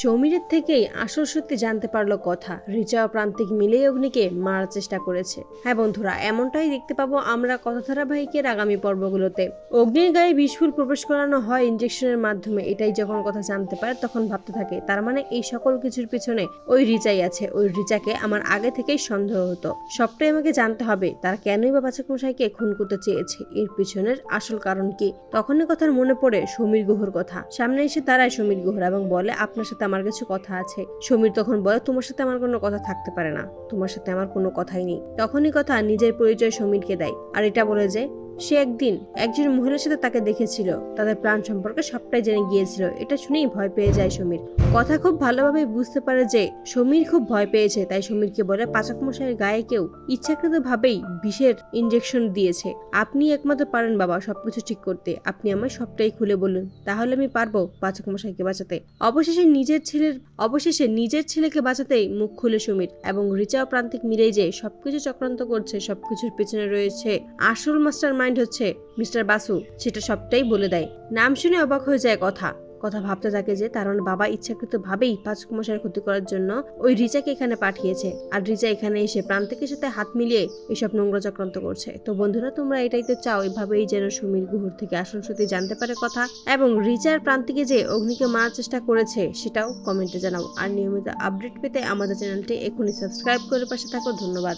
সৌমিরের থেকেই আসল সত্যি জানতে পারল কথা। রিচা প্রান্তিক মিলেই অগ্নিকে মারার চেষ্টা করেছে। হ্যাঁ বন্ধুরা, এমনটাই দেখতে পাবো আমরা কথা ধারাবাহিকের আগামী পর্বগুলোতে। অগ্নির গায়ে বিস্ফুল প্রবেশ করানো হয় ইঞ্জেকশনের মাধ্যমে। এটাই যখন কথা জানতে পারে তখন ভাবতে থাকে, তার মানে এই সকল কিছুর পিছনে ওই রিচাই আছে। ওই রিচাকে আমার আগে থেকেই সন্দেহ হতো। সবটাই আমাকে জানতে হবে, তারা কেনই বা বাচক মশাইকে খুন করতে চেয়েছে? এর পিছনের আসল কারণ কি? তখনই কথার মনে পড়ে সমীর গুহর কথা। সামনে এসে দাঁড়ায় সমীর গুহর এবং বলে, আপনার সাথে আমার কিছু কথা আছে। সমীর তখন বলে, তোমার সাথে আমার কোনো কথা থাকতে পারে না। তোমার সাথে আমার কোনো কথাই নেই। তখনই কথা নিজের পরিচয় সমীরকে দেয়। আর এটা বলে যে সে একদিন একজন মহিলার সাথে তাকে দেখেছিল। তাদের প্ল্যান সম্পর্কে সবটাই জেনে গিয়েছিল। এটা শুনেই ভয় পেয়ে যায় সমীর। কথা খুব ভালোভাবে বুঝতে পারে যে সমীর খুব ভয় পেয়েছে, তাই সমীরকে বলে পাচক মশাইয়ের গায়ে কেউ ইচ্ছাকৃত ভাবেই বিষের ইঞ্জেকশন দিয়েছে। আপনি একমাত্র পারেন বাবা সবকিছু ঠিক করতে। আপনি আমায় সবটাই খুলে বলুন, তাহলে আমি পারব পাচক মশাইকে বাঁচাতে। অবশেষে নিজের ছেলের, অবশেষে নিজের ছেলেকে বাঁচাতেই মুখ খুলে সমীর এবং রিচা প্রান্তিক মিলেই যে সবকিছু চক্রান্ত করছে, সবকিছুর পেছনে রয়েছে আসল মাস্টার মাইন্ড হচ্ছে মিস্টার বাসু, সেটা সবটাই বলে দেয়। নাম শুনে অবাক হয়ে যায় কথা। কথা ভাবতে থাকে যে তার বাবা ইচ্ছাকৃত ভাবেই পাঁচ মশাইয়ের ক্ষতি করার জন্য ওই রিচাকে এখানে পাঠিয়েছে। আর রিচা এখানে এসে প্রান্তিকের সাথে হাত মিলিয়ে এসব নোংরা চক্রান্ত করছে। তো বন্ধুরা, তোমরা এটাই তো চাও, এভাবেই যেন সুমির গুহুর থেকে আসল সত্যি জানতে পারে কথা। এবং রিচার প্রান্তিকে যে অগ্নিকে মারার চেষ্টা করেছে, সেটাও কমেন্টে জানাও। আর নিয়মিত আপডেট পেতে আমাদের চ্যানেলটি এখনই সাবস্ক্রাইব করে পাশে থাকো। ধন্যবাদ।